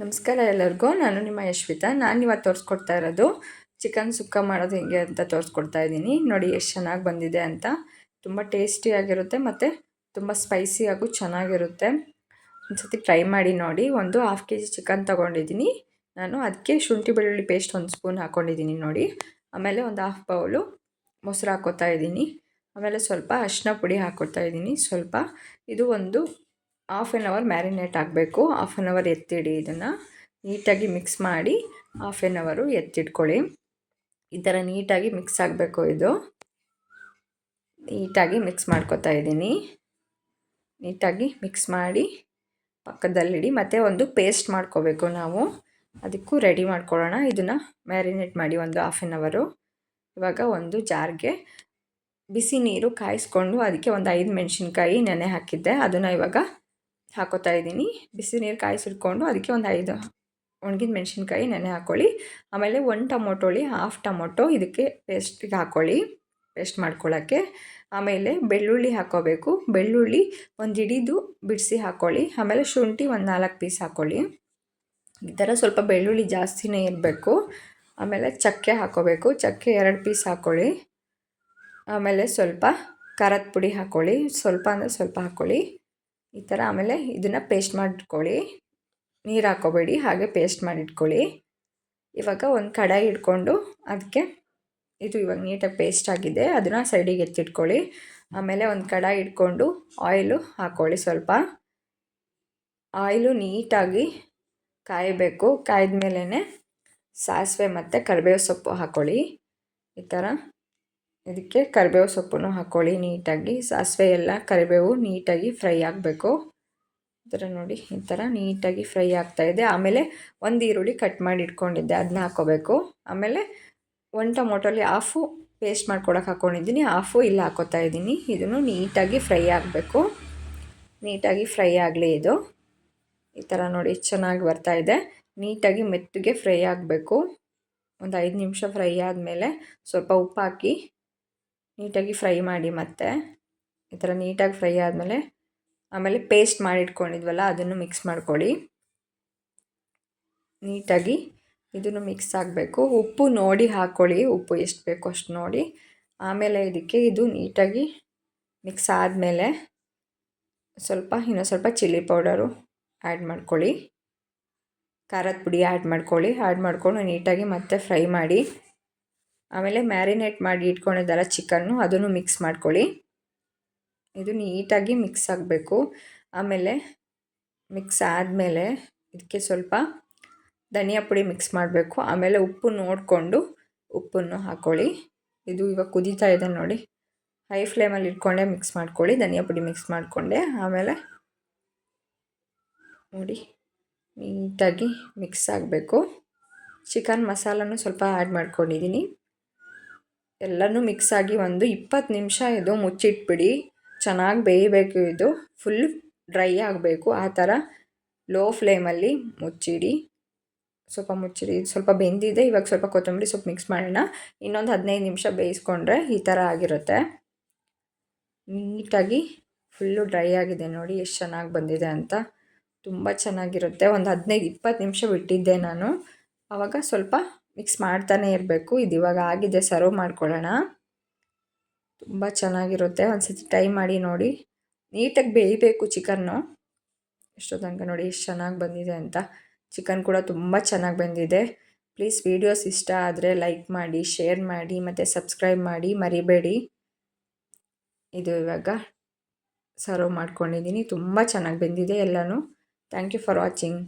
ನಮಸ್ಕಾರ ಎಲ್ಲರಿಗೂ. ನಾನು ನಿಮ್ಮ ಯಶ್ವಿತಾ. ನಾನು ಇವತ್ತು ತೋರಿಸ್ಕೊಡ್ತಾ ಇರೋದು ಚಿಕನ್ ಸುಕ್ಕ ಮಾಡೋದು ಹೇಗೆ ಅಂತ ತೋರಿಸ್ಕೊಡ್ತಾ ಇದ್ದೀನಿ. ನೋಡಿ ಎಷ್ಟು ಚೆನ್ನಾಗಿ ಬಂದಿದೆ ಅಂತ. ತುಂಬ ಟೇಸ್ಟಿಯಾಗಿರುತ್ತೆ ಮತ್ತು ತುಂಬ ಸ್ಪೈಸಿ ಹಾಗೂ ಚೆನ್ನಾಗಿರುತ್ತೆ. ಒಂದ್ಸತಿ ಟ್ರೈ ಮಾಡಿ ನೋಡಿ. ಒಂದು ಹಾಫ್ ಕೆ ಜಿ ಚಿಕನ್ ತೊಗೊಂಡಿದ್ದೀನಿ. ನಾನು ಅದಕ್ಕೆ ಶುಂಠಿ ಬೆಳ್ಳುಳ್ಳಿ ಪೇಸ್ಟ್ ಒಂದು ಸ್ಪೂನ್ ಹಾಕ್ಕೊಂಡಿದ್ದೀನಿ ನೋಡಿ. ಆಮೇಲೆ ಒಂದು ಹಾಫ್ ಬೌಲು ಮೊಸರು ಹಾಕೋತಾ ಇದ್ದೀನಿ. ಆಮೇಲೆ ಸ್ವಲ್ಪ ಅರಿಶಿನ ಪುಡಿ ಹಾಕ್ಕೊಡ್ತಾ ಇದ್ದೀನಿ. ಸ್ವಲ್ಪ ಇದು ಒಂದು ಹಾಫ್ ಆ್ಯನ್ ಅವರ್ ಮ್ಯಾರಿನೇಟ್ ಆಗಬೇಕು ಹಾಫ್ ಆ್ಯನ್ ಅವರ್ ಎತ್ತಿಡಿ ಇದನ್ನು. ನೀಟಾಗಿ ಮಿಕ್ಸ್ ಮಾಡಿ ಹಾಫ್ ಆ್ಯನ್ ಅವರು ಎತ್ತಿಟ್ಕೊಳ್ಳಿ. ಈ ಥರ ನೀಟಾಗಿ ಮಿಕ್ಸ್ ಆಗಬೇಕು ಇದು. ನೀಟಾಗಿ ಮಿಕ್ಸ್ ಮಾಡ್ಕೊತಾ ಇದ್ದೀನಿ. ನೀಟಾಗಿ ಮಿಕ್ಸ್ ಮಾಡಿ ಪಕ್ಕದಲ್ಲಿಡಿ ಮತ್ತು ಒಂದು ಪೇಸ್ಟ್ ಮಾಡ್ಕೋಬೇಕು ನಾವು. ಅದಕ್ಕೂ ರೆಡಿ ಮಾಡ್ಕೊಳ್ಳೋಣ. ಇದನ್ನು ಮ್ಯಾರಿನೇಟ್ ಮಾಡಿ ಒಂದು ಹಾಫ್ ಆ್ಯನ್ ಅವರು ಇವಾಗ ಒಂದು ಜಾರ್ಗೆ ಬಿಸಿ ನೀರು ಕಾಯಿಸ್ಕೊಂಡು ಅದಕ್ಕೆ ಒಂದು ಐದು ಮೆಣಸಿನ್ಕಾಯಿ ನೆನೆ ಹಾಕಿದ್ದೆ. ಅದನ್ನು ಇವಾಗ ಹಾಕೋತಾ ಇದ್ದೀನಿ. ಬಿಸಿ ನೀರು ಕಾಯಿಸಿಡ್ಕೊಂಡು ಅದಕ್ಕೆ ಒಂದು ಐದು ಒಣಗಿದ ಮೆಣಸಿನ್ಕಾಯಿ ನೆನೆ ಹಾಕ್ಕೊಳ್ಳಿ ಆಮೇಲೆ ಒಂದು ಟೊಮೊಟೊಳಿ ಹಾಫ್ ಟೊಮೊಟೊ ಇದಕ್ಕೆ ಪೇಸ್ಟಿಗೆ ಹಾಕ್ಕೊಳ್ಳಿ ಪೇಸ್ಟ್ ಮಾಡ್ಕೊಳ್ಳೋಕ್ಕೆ ಆಮೇಲೆ ಬೆಳ್ಳುಳ್ಳಿ ಹಾಕ್ಕೋಬೇಕು ಬೆಳ್ಳುಳ್ಳಿ ಒಂದು ಹಿಡಿದು ಬಿಡಿಸಿ ಹಾಕ್ಕೊಳ್ಳಿ ಆಮೇಲೆ ಶುಂಠಿ ಒಂದು ನಾಲ್ಕು ಪೀಸ್ ಹಾಕ್ಕೊಳ್ಳಿ ಈ ಥರ ಸ್ವಲ್ಪ ಬೆಳ್ಳುಳ್ಳಿ ಜಾಸ್ತಿನೇ ಇರಬೇಕು. ಆಮೇಲೆ ಚಕ್ಕೆ ಹಾಕ್ಕೋಬೇಕು ಚಕ್ಕೆ ಎರಡು ಪೀಸ್ ಹಾಕ್ಕೊಳ್ಳಿ ಆಮೇಲೆ ಸ್ವಲ್ಪ ಖಾರದ ಪುಡಿ ಹಾಕ್ಕೊಳ್ಳಿ ಸ್ವಲ್ಪ ಅಂದರೆ ಸ್ವಲ್ಪ ಹಾಕ್ಕೊಳ್ಳಿ ಈ ಥರ ಆಮೇಲೆ ಇದನ್ನು ಪೇಸ್ಟ್ ಮಾಡಿಟ್ಕೊಳ್ಳಿ ನೀರು ಹಾಕೋಬೇಡಿ ಹಾಗೆ ಪೇಸ್ಟ್ ಮಾಡಿಟ್ಕೊಳ್ಳಿ. ಇವಾಗ ಒಂದು ಕಡಾಯಿ ಇಟ್ಕೊಂಡು ಅದಕ್ಕೆ ಇದು ಇವಾಗ ನೀಟಾಗಿ ಪೇಸ್ಟ್ ಆಗಿದೆ, ಅದನ್ನು ಸೈಡಿಗೆ ಎತ್ತಿಟ್ಕೊಳ್ಳಿ. ಆಮೇಲೆ ಒಂದು ಕಡಾಯಿ ಇಟ್ಕೊಂಡು ಆಯಿಲು ಹಾಕ್ಕೊಳ್ಳಿ ಸ್ವಲ್ಪ. ಆಯಿಲು ನೀಟಾಗಿ ಕಾಯಬೇಕು ಕಾಯ್ದ ಮೇಲೇ ಸಾಸಿವೆ ಮತ್ತು ಕರಿಬೇವು ಸೊಪ್ಪು ಹಾಕ್ಕೊಳ್ಳಿ. ಈ ಥರ. ಇದಕ್ಕೆ ಕರಿಬೇವು ಸೊಪ್ಪನ್ನು ಹಾಕ್ಕೊಳ್ಳಿ ನೀಟಾಗಿ. ಸಾಸಿವೆ ಎಲ್ಲ ಕರಿಬೇವು ನೀಟಾಗಿ ಫ್ರೈ ಆಗಬೇಕು. ಈ ಥರ ನೋಡಿ, ಈ ಥರ ನೀಟಾಗಿ ಫ್ರೈ ಆಗ್ತಾಯಿದೆ ಆಮೇಲೆ ಒಂದು ಈರುಳ್ಳಿ ಕಟ್ ಮಾಡಿ ಇಟ್ಕೊಂಡಿದ್ದೆ ಅದನ್ನ ಹಾಕ್ಕೋಬೇಕು ಆಮೇಲೆ ಒಂದು ಟೊಮೊಟೊಲಿ ಹಾಫು ಪೇಸ್ಟ್ ಮಾಡ್ಕೊಳಕ್ಕೆ ಹಾಕ್ಕೊಂಡಿದ್ದೀನಿ ಹಾಫು ಇಲ್ಲಿ ಹಾಕೋತಾ ಇದ್ದೀನಿ. ಇದನ್ನು ನೀಟಾಗಿ ಫ್ರೈ ಆಗಬೇಕು. ನೀಟಾಗಿ ಫ್ರೈ ಆಗಲಿ ಇದು. ಈ ಥರ ನೋಡಿ, ಚೆನ್ನಾಗಿ ಬರ್ತಾ ಇದೆ. ನೀಟಾಗಿ ಮೆತ್ತಗೆ ಫ್ರೈ ಆಗಬೇಕು. ಒಂದು ಐದು ನಿಮಿಷ ಫ್ರೈ ಆದಮೇಲೆ ಸ್ವಲ್ಪ ಉಪ್ಪು ಹಾಕಿ ನೀಟಾಗಿ ಫ್ರೈ ಮಾಡಿ ಮತ್ತೆ ಈ ಥರ ನೀಟಾಗಿ ಫ್ರೈ ಆದಮೇಲೆ ಆಮೇಲೆ ಪೇಸ್ಟ್ ಮಾಡಿಟ್ಕೊಂಡಿದ್ವಲ್ಲ ಅದನ್ನು ಮಿಕ್ಸ್ ಮಾಡ್ಕೊಳ್ಳಿ. ನೀಟಾಗಿ ಇದನ್ನು ಮಿಕ್ಸ್ ಆಗಬೇಕು. ಉಪ್ಪು ನೋಡಿ ಹಾಕ್ಕೊಳ್ಳಿ ಉಪ್ಪು ಎಷ್ಟು ಬೇಕು ಅಷ್ಟು ನೋಡಿ. ಆಮೇಲೆ ಇದಕ್ಕೆ ಇದು ನೀಟಾಗಿ ಮಿಕ್ಸ್ ಆದಮೇಲೆ ಸ್ವಲ್ಪ ಇನ್ನೊಂದು ಸ್ವಲ್ಪ ಚಿಲ್ಲಿ ಪೌಡರು ಆ್ಯಡ್ ಮಾಡ್ಕೊಳ್ಳಿ. ಖಾರದ ಪುಡಿ ಆ್ಯಡ್ ಮಾಡ್ಕೊಳ್ಳಿ. ಆ್ಯಡ್ ಮಾಡಿಕೊಂಡು ನೀಟಾಗಿ ಮತ್ತೆ ಫ್ರೈ ಮಾಡಿ ಆಮೇಲೆ ಮ್ಯಾರಿನೇಟ್ ಮಾಡಿ ಇಟ್ಕೊಂಡಿದ್ದಲ್ಲ ಚಿಕನ್ನು ಅದನ್ನು ಮಿಕ್ಸ್ ಮಾಡ್ಕೊಳ್ಳಿ. ಇದು ನೀಟಾಗಿ ಮಿಕ್ಸ್ ಆಗಬೇಕು. ಆಮೇಲೆ ಮಿಕ್ಸ್ ಆದಮೇಲೆ ಇದಕ್ಕೆ ಸ್ವಲ್ಪ ಧನಿಯಾ ಪುಡಿ ಮಿಕ್ಸ್ ಮಾಡಬೇಕು. ಆಮೇಲೆ ಉಪ್ಪು ನೋಡಿಕೊಂಡು ಉಪ್ಪನ್ನು ಹಾಕ್ಕೊಳ್ಳಿ ಇದು ಇವಾಗ ಕುದೀತಾ ಇದೆ ನೋಡಿ. ಹೈ ಫ್ಲೇಮಲ್ಲಿ ಇಟ್ಕೊಂಡೆ ಮಿಕ್ಸ್ ಮಾಡ್ಕೊಳ್ಳಿ. ಧನಿಯಾ ಪುಡಿ ಮಿಕ್ಸ್ ಮಾಡಿಕೊಂಡೆ. ಆಮೇಲೆ ನೋಡಿ, ನೀಟಾಗಿ ಮಿಕ್ಸ್ ಆಗಬೇಕು. ಚಿಕನ್ ಮಸಾಲನೂ ಸ್ವಲ್ಪ ಆ್ಯಡ್ ಮಾಡ್ಕೊಂಡಿದ್ದೀನಿ. ಎಲ್ಲನೂ ಮಿಕ್ಸ್ ಆಗಿ ಒಂದು ಇಪ್ಪತ್ತು ನಿಮಿಷ ಇದು ಮುಚ್ಚಿಟ್ಬಿಡಿ. ಚೆನ್ನಾಗಿ ಬೇಯಬೇಕು ಇದು. ಫುಲ್ ಡ್ರೈ ಆಗಬೇಕು. ಆ ಥರ ಲೋ ಫ್ಲೇಮಲ್ಲಿ ಮುಚ್ಚಿಡಿ. ಸ್ವಲ್ಪ ಮುಚ್ಚಿಡಿ. ಸ್ವಲ್ಪ ಬೆಂದಿದೆ. ಇವಾಗ ಸ್ವಲ್ಪ ಕೊತ್ತಂಬರಿ ಸ್ವಲ್ಪ ಮಿಕ್ಸ್ ಮಾಡೋಣ. ಇನ್ನೊಂದು ಹದಿನೈದು ನಿಮಿಷ ಬೇಯಿಸ್ಕೊಂಡ್ರೆ ಈ ಥರ ಆಗಿರುತ್ತೆ. ನೀಟಾಗಿ ಫುಲ್ಲು ಡ್ರೈ ಆಗಿದೆ ನೋಡಿ ಎಷ್ಟು ಚೆನ್ನಾಗಿ ಬಂದಿದೆ ಅಂತ. ತುಂಬ ಚೆನ್ನಾಗಿರುತ್ತೆ. ಒಂದು ಹದಿನೈದು ಇಪ್ಪತ್ತು ನಿಮಿಷ ಬಿಟ್ಟಿದ್ದೆ ನಾನು. ಆವಾಗ ಸ್ವಲ್ಪ ಮಿಕ್ಸ್ ಮಾಡ್ತಾನೆ ಇರಬೇಕು. ಇದು ಇವಾಗ ಆಗಿದೆ. ಸರ್ವ್ ಮಾಡ್ಕೊಳ್ಳೋಣ. ತುಂಬ ಚೆನ್ನಾಗಿರುತ್ತೆ. ಒಂದು ಸತಿ ಟ್ರೈ ಮಾಡಿ ನೋಡಿ. ನೀಟಾಗಿ ಬೇಯಬೇಕು ಚಿಕನ್ನು. ಎಷ್ಟೋ ತನಕ ನೋಡಿ ಎಷ್ಟು ಚೆನ್ನಾಗಿ ಬಂದಿದೆ ಅಂತ. ಚಿಕನ್ ಕೂಡ ತುಂಬ ಚೆನ್ನಾಗಿ ಬಂದಿದೆ. ಪ್ಲೀಸ್ ವೀಡಿಯೋಸ್ ಇಷ್ಟ ಆದರೆ ಲೈಕ್ ಮಾಡಿ ಶೇರ್ ಮಾಡಿ, ಮತ್ತು ಸಬ್ಸ್ಕ್ರೈಬ್ ಮಾಡಿ. ಮರಿಬೇಡಿ. ಇದು ಇವಾಗ ಸರ್ವ್ ಮಾಡ್ಕೊಂಡಿದ್ದೀನಿ. ತುಂಬ ಚೆನ್ನಾಗಿ ಬಂದಿದೆ ಎಲ್ಲನೂ. Thank you for watching